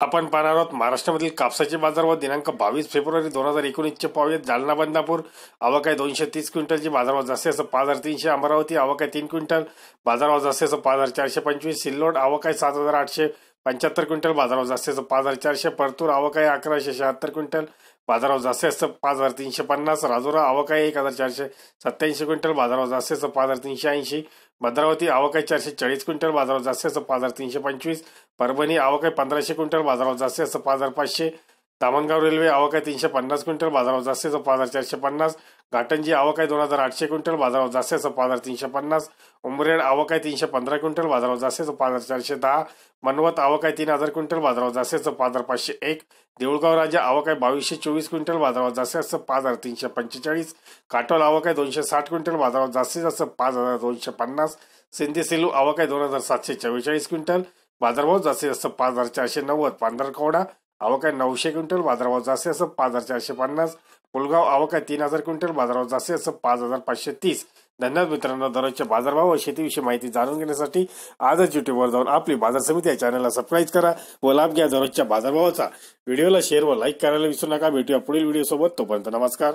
आपण पाहणार आहोत महाराष्ट्रामधील कापसाचे बाजार व दिनांक बावीस फेब्रुवारी दोन हजार एकोणीसचे पाहूयात जालना बदनापूर आवक आहे दोनशे तीस क्विंटलची बाजारभाव जास्ती असं पाच हजार तीनशे अमरावती आवक आहे तीन क्विंटल बाजारभाव जास्ती असं पाच हजार चारशे पंचवीस सिल्लोड आवक आहे सात हजार आठशे पंच्याहत्तर क्विंटल बाजारावर जास्तीत जास्त पाच हजार चारशे परतूर आवक आहे अकराशे शहात्तर क्विंटल. बाजारावर जास्तीत जास्त पाच हजार तीनशे पन्नास. राजोरा आवक आहे एक हजार चारशे सत्याऐंशी क्विंटल. बाजारावर जास्तीत जास्त पाच हजार तीनशे ऐंशी. भद्रावती आवक आहे चारशे चाळीस क्विंटल. बाजारावर जास्तीत जास्त पाच हजार तीनशे पंचवीस. परभणी आवक आहे पंधराशे क्विंटल. बाजारावर जास्तीत जास्त पाच हजार पाचशे. दामणगाव रेल्वे आवक आहे तीनशे पन्नास क्विंटल बाजारावर जास्तीत पाच हजार चारशे पन्नास. घाटंजी आवक आहे दोन हजार आठशे क्विंटल बाजारावर जास्तीत पाच हजार तीनशे पन्नास. उमरेड आवक आहे तीनशे पंधरा क्विंटल बाजारावर जास्तीत पाच हजार चारशे दहा. मनवत आवक आहे तीन हजार क्विंटल बाजारावर जास्तीचं पाच हजार पाचशे एक. देऊळगाव राजा आवक आहे बावीसशे चोवीस क्विंटल बाजारावर जास्तीत जास्त पाच हजार तीनशे पंचेचाळीस. काटोल आवक आहे दोनशे साठ क्विंटल बाजारावर जास्तीत जास्त पाच हजार दोनशे पन्नास. सिंधी सेलू आवक आहे दोन हजार सातशे चव्वेचाळीस क्विंटल बाजारभाव जास्तीत जास्त पाच हजार चारशे नव्वद. पांढरकवडा आवक नऊशे क्विंटल बाजारभाव जास्तीत जास्त पाच हजार चारशे पन्नास. पुलगाव आवक तीन हजार क्विंटल बाजारभाव जास्तीत जास्त पाच हजार पाचशे तीस. धन्यवाद मित्रांनो दररोजच्या बाजारभाव व शेतीविषयी माहिती जाणून घेण्यासाठी आजच युट्यूबवर जाऊन आपली बाजार समिती या चॅनलला सबस्क्राईब करा व लाभ घ्या दररोजच्या बाजारभावाचा. व्हिडिओला शेअर व लाईक करायला विसरू नका. भेटूया पुढील व्हिडिओ सोबत. तोपर्यंत नमस्कार.